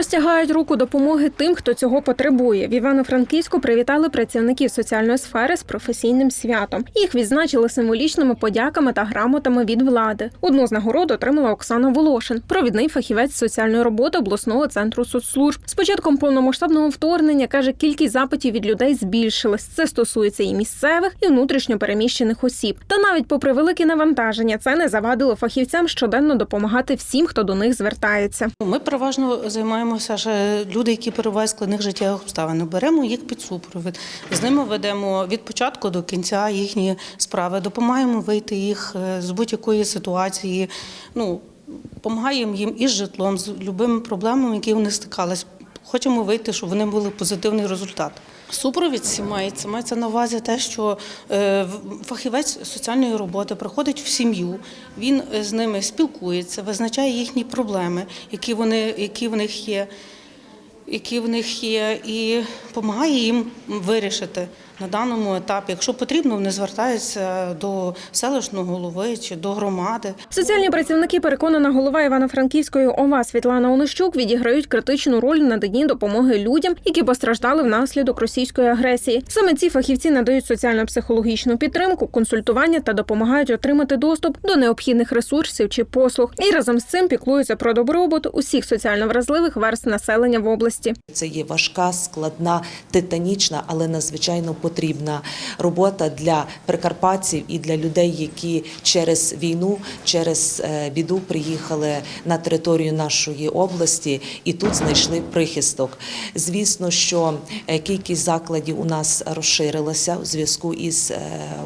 Простягають руку допомоги тим, хто цього потребує. В Івано-Франківську привітали працівників соціальної сфери з професійним святом. Їх відзначили символічними подяками та грамотами від влади. Одну з нагород отримала Оксана Волошин, провідний фахівець соціальної роботи обласного центру соцслужб. З початком повномасштабного вторгнення каже, кількість запитів від людей збільшилась. Це стосується і місцевих, і внутрішньо переміщених осіб. Та навіть попри велике навантаження, це не завадило фахівцям щоденно допомагати всім, хто до них звертається. Ми переважно займаємося ж люди, які перебувають в складних життєвих обставин. Беремо їх під супровід, з ними ведемо від початку до кінця їхні справи, допомагаємо вийти їх е, з будь-якої ситуації. Ну, допомагаємо їм із житлом, з любими проблемами, які вони стикались. Хочемо вийти, щоб вони були позитивний результат. Супровід мається, мається на увазі те, що е, фахівець соціальної роботи приходить в сім'ю, він е, з ними спілкується, визначає їхні проблеми, які вони, які в них є, які в них є, і допомагає їм вирішити на даному етапі. Якщо потрібно, вони звертаються до селищного голови чи до громади. Соціальні працівники, переконана голова Івано-Франківської ОВА Світлана Онищук, відіграють критичну роль в наданні допомоги людям, які постраждали внаслідок російської агресії. Саме ці фахівці надають соціально-психологічну підтримку, консультування та допомагають отримати доступ до необхідних ресурсів чи послуг. І разом з цим піклуються про добробут усіх соціально вразливих верст населення в області. Це є важка, складна, титанічна, але надзвичайно потрібна робота для прикарпатців і для людей, які через війну, через е, біду приїхали на територію нашої області і тут знайшли прихисток. Звісно, що е, кількість закладів у нас розширилася у зв'язку із е,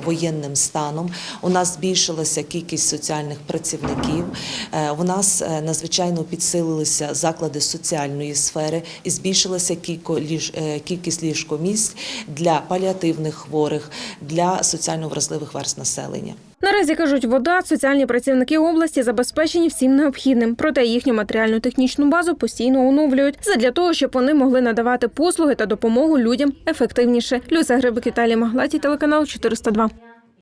воєнним станом. У нас збільшилася кількість соціальних працівників. У нас надзвичайно підсилилися заклади соціальної сфери і збільшилася кількість ліжкомісць для паліативних хворих, для соціально вразливих верст населення. Наразі кажуть, вода соціальні працівники області забезпечені всім необхідним. Проте їхню матеріально-технічну базу постійно оновлюють задля того, щоб вони могли надавати послуги та допомогу людям ефективніше. Люся Грибик, Італія Маглаті, телеканал 402.